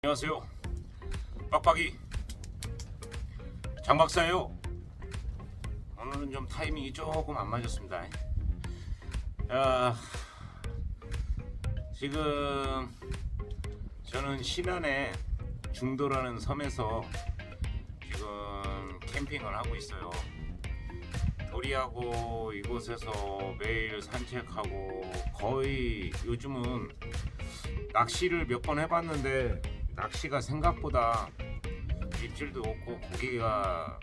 안녕하세요. 빡빡이 장 박사예요. 오늘은 좀 타이밍이 조금 안 맞았습니다. 야, 지금 저는 신안의 중도라는 섬에서 지금 캠핑을 하고 있어요. 도리하고 이곳에서 매일 산책하고 거의 요즘은 낚시를 몇 번 해봤는데 낚시가 생각보다 입질도 없고 고기가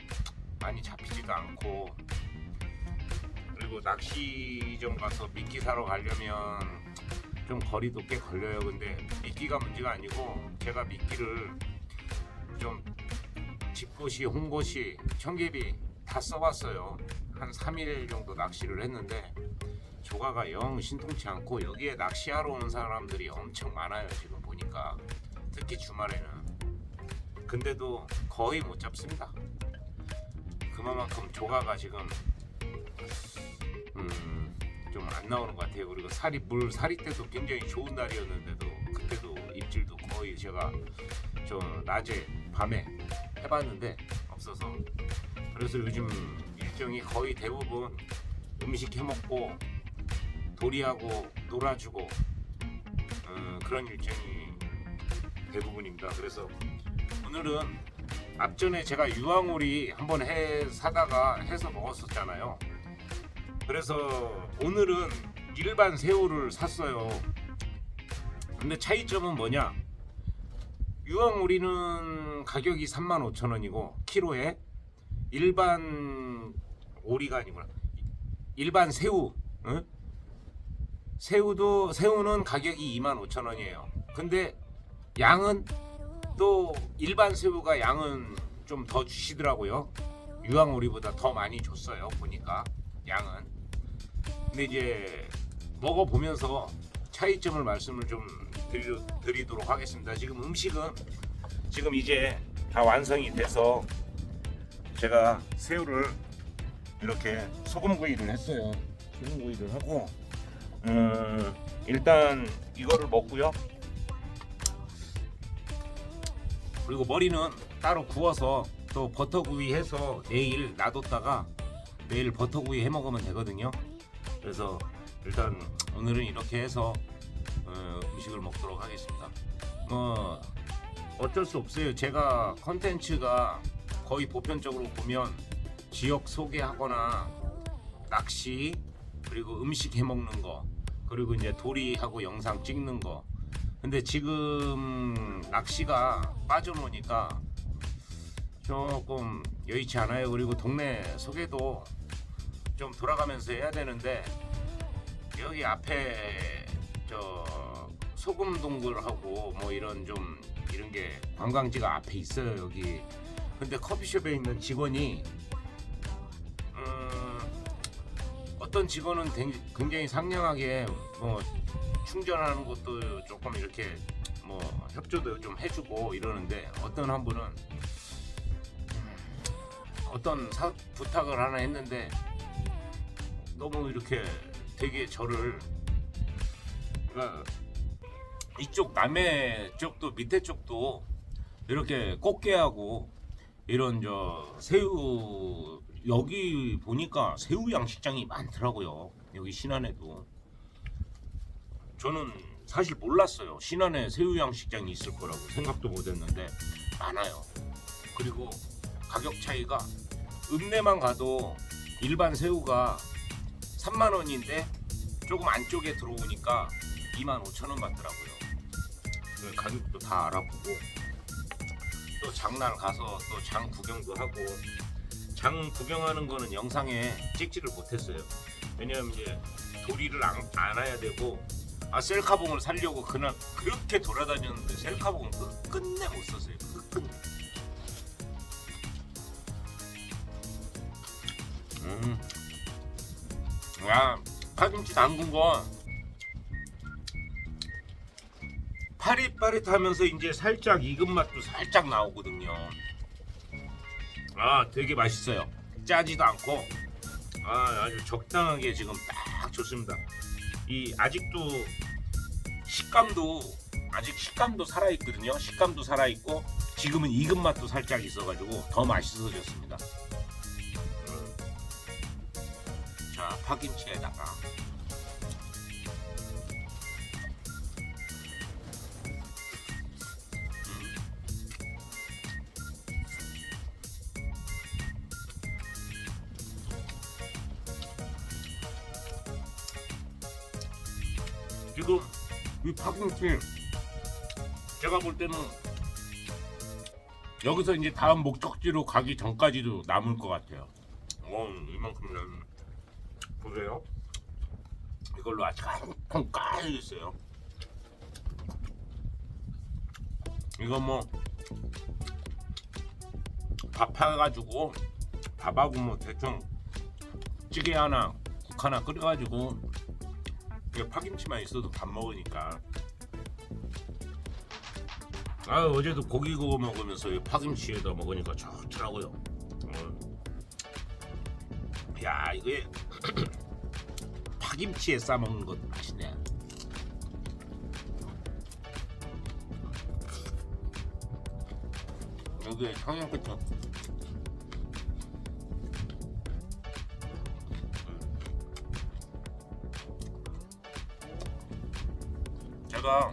많이 잡히지도 않고 그리고 낚시점 가서 미끼 사러 가려면 좀 거리도 꽤 걸려요. 근데 미끼가 문제가 아니고 제가 미끼를 좀 집고시, 홍고시, 청개비 다 써봤어요. 한 3일 정도 낚시를 했는데 조가가 영 신통치 않고 여기에 낚시하러 오는 사람들이 엄청 많아요 지금 보니까 특히 주말에는. 근데도 거의 못 잡습니다. 그만큼 조가가 지금 음, 좀 안 나오는 것 같아요. 그리고 살이 물 살이 때도 굉장히 좋은 날이었는데도 그때도 입질도 거의 제가 저 낮에 밤에 해봤는데 없어서. 그래서 요즘 일정이 거의 대부분 음식 해먹고 도리하고 놀아주고 어, 그런 일정이 대부분입니다. 그래서 오늘은 앞전에 제가 유황오리 한번 해 사다가 해서 먹었었잖아요. 그래서 오늘은 일반 새우를 샀어요. 근데 차이점은 뭐냐? 유황오리는 가격이 35,000원이고 키로에 일반 오리가 아니구나. 일반 새우, 응? 새우도 새우는 가격이 25,000원이에요. 근데 양은 또 일반 새우가 양은 좀 더 주시더라고요. 유황오리보다 더 많이 줬어요. 보니까 양은. 근데 이제 먹어 보면서 차이점을 말씀을 좀 드리, 드리 도록 하겠습니다. 지금 음식은 지금 이제 다 완성이 돼서 제가 새우를 이렇게 소금구이를 했어요. 소금구이를 하고 음, 일단 이거를 먹고요. 그리고 머리는 따로 구워서 또 버터구이 해서 내일 놔뒀다가 내일 버터구이 해 먹으면 되거든요. 그래서 일단 오늘은 이렇게 해서 어, 음식을 먹도록 하겠습니다. 뭐 어쩔 수 없어요. 제가 컨텐츠가 거의 보편적으로 보면 지역 소개하거나 낚시 그리고 음식 해 먹는 거 그리고 이제 도리하고 영상 찍는 거 근데 지금 낚시가 빠져놓으니까 조금 여의치 않아요. 그리고 동네 소개도 좀 돌아가면서 해야 되는데 여기 앞에 저 소금 동굴하고 뭐 이런 좀 이런 게 관광지가 앞에 있어요 여기. 근데 커피숍에 있는 직원이 음, 어떤 직원은 댕- 굉장히 상냥하게 뭐 충전하는 것도 조금 이렇게 뭐 협조도 좀 해주고 이러는데 어떤 한 분은 음, 어떤 사- 부탁을 하나 했는데 너무 이렇게 되게 저를 그러니까 이쪽 남해 쪽도 밑에 쪽도 이렇게 꽃게하고 이런 저 새우 여기 보니까 새우 양식장이 많더라고요. 여기 신안에도 저는 사실 몰랐어요. 신안에 새우 양식장이 있을 거라고 생각도 못했는데 많아요. 그리고 가격 차이가 읍내만 가도 일반 새우가 3만 원인데 조금 안쪽에 들어오니까 2만 5천 원 받더라고요. 그 가격도 다 알아보고 또 장날 가서 또 장 구경도 하고 장 구경하는 거는 영상에 찍지를 못했어요. 왜냐면 이제 도리를 안, 안아야 되고 아 셀카봉을 살려고 그날 그렇게 돌아다녔는데 셀카봉은 끝, 끝내 못 썼어요. 끝, 끝내. 음. 야 파김치 담근 거 파릿파릿하면서 이제 살짝 익은 맛도 살짝 나오거든요. 아 되게 맛있어요. 짜지도 않고 아 아주 적당하게 지금 딱 좋습니다. 이 아직도 식감도 아직 식감도 살아 있거든요. 식감도 살아 있고 지금은 익은 맛도 살짝 있어가지고 더 맛있어졌습니다. 음. 자 파김치에다가 이 파김치 제가 볼 때는 여기서 이제 다음 목적지로 가기 전까지도 남을 것 같아요. 어, 이만큼은 보세요. 이걸로 아직 한통 까여 있어요. 이거 뭐 밥해가지고 밥하고 뭐 대충 찌개 하나 국 하나 끓여가지고 이게 파김치만 있어도 밥 먹으니까. 아 어제도 고기 구워 먹으면서 이 파김치에다 먹으니까 좋더라고요. 어. 야 이게 파김치에 싸 먹는 것도 맛있네. 여기에 청양고추. 제가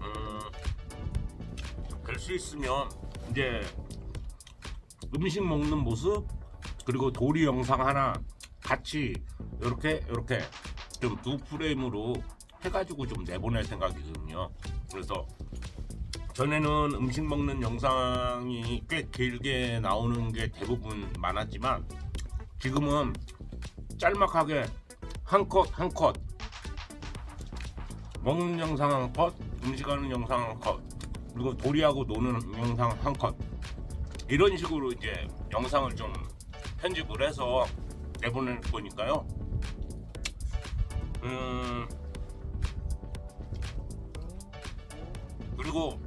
음, 될수 있으면 이제 음식 먹는 모습 그리고 도리 영상 하나 같이 이렇게 이렇게 좀 두 프레임으로 해가지고 좀 내보낼 생각이거든요. 그래서 전에는 음식 먹는 영상이 꽤 길게 나오는 게 대부분 많았지만 지금은 짤막하게 한 컷 한컷 먹는 영상 한 컷, 음식하는 영상 한 컷, 그리고 도리하고 노는 영상 한 컷. 이런 식으로 이제 영상을 좀 편집을 해서 내보낼 거니까요. 음, 그리고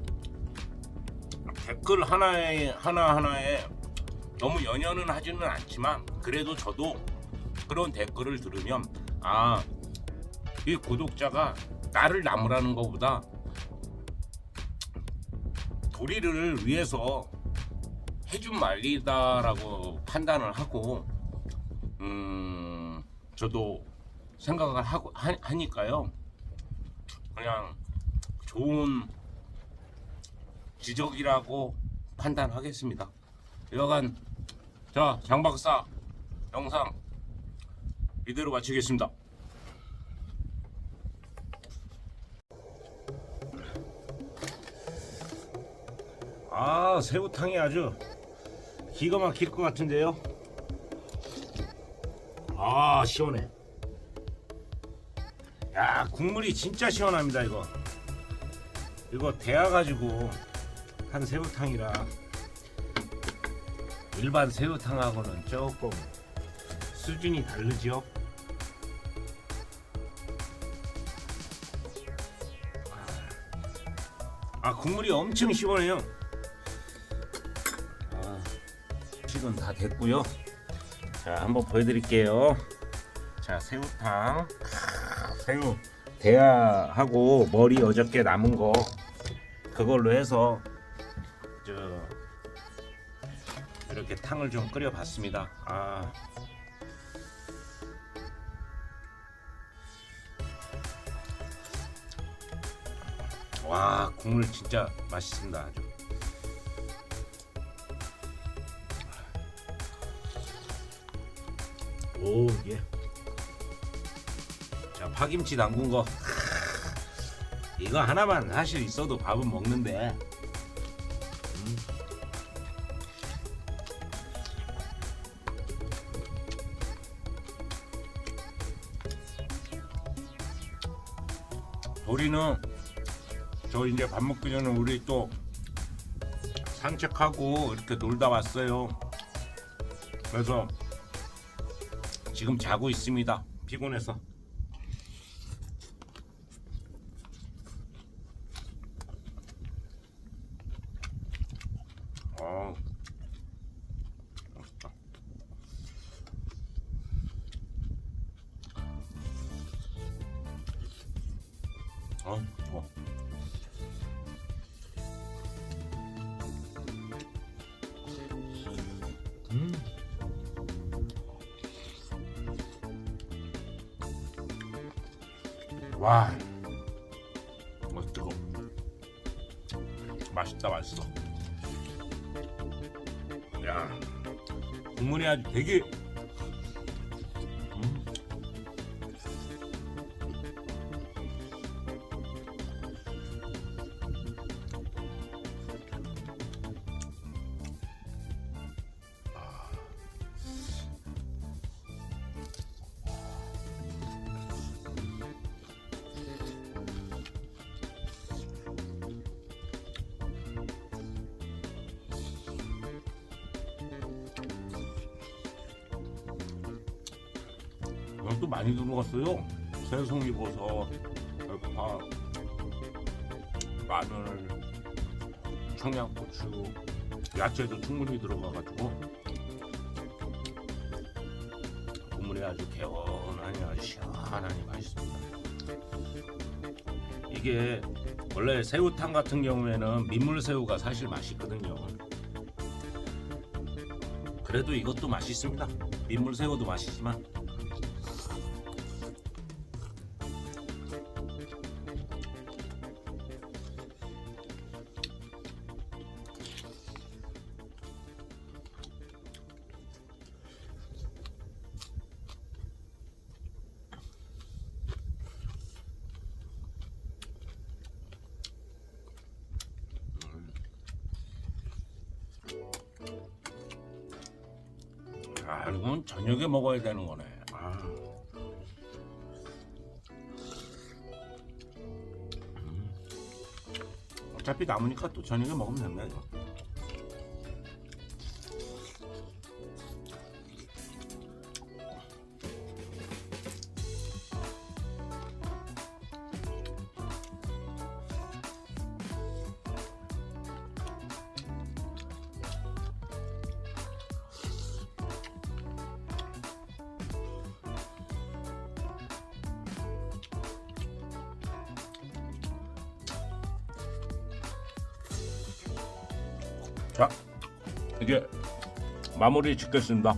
댓글 하나에 하나 하나에 너무 연연은 하지는 않지만 그래도 저도 그런 댓글을 들으면 아 이 구독자가 나를 나무라는 것보다 도리를 위해서 해준 말이다라고 판단을 하고 음 저도 생각을 하고 하, 하니까요 그냥 좋은 지적이라고 판단하겠습니다. 여간 자 장박사 영상 이대로 마치겠습니다. 아 새우탕이 아주 기가 막힐 것 같은데요. 아 시원해. 야 국물이 진짜 시원합니다 이거. 이거 데워가지고 한 새우탕이라 일반 새우탕하고는 조금 수준이 다르죠. 아 국물이 엄청 시원해요. 지금 다 됐고요. 자 한번 보여드릴게요. 자 새우탕 새우 대야하고 머리 어저께 남은 거 그걸로 해서 저 이렇게 탕을 좀 끓여봤습니다. 아. 와 국물 진짜 맛있습니다 아주. 오 예. 자 파김치 담근 거 이거 하나만 사실 있어도 밥은 먹는데 음. 우리는 저 이제 밥 먹기 전에 우리 또 산책하고 이렇게 놀다 왔어요. 그래서 지금 자고 있습니다. 피곤해서. 어. 맛있다. 어, 와, 어, 뜨거. 맛있다, 맛있어. 야, 국물이 아주 되게. 이것도 많이 들어갔어요. 새송이 버섯, 대파, 마늘, 청양고추, 야채도 충분히 들어가가지고 국물이 아주 개운하니 시원하니 맛있습니다. 이게 원래 새우탕 같은 경우에는 민물새우가 사실 맛있거든요. 그래도 이것도 맛있습니다. 민물새우도 맛있지만 아, 이건 저녁에 먹어야 되는 거네. 아. 음. 어차피 남으니까 또 저녁에 먹으면 된다 이거. 자, 이제 마무리 짓겠습니다.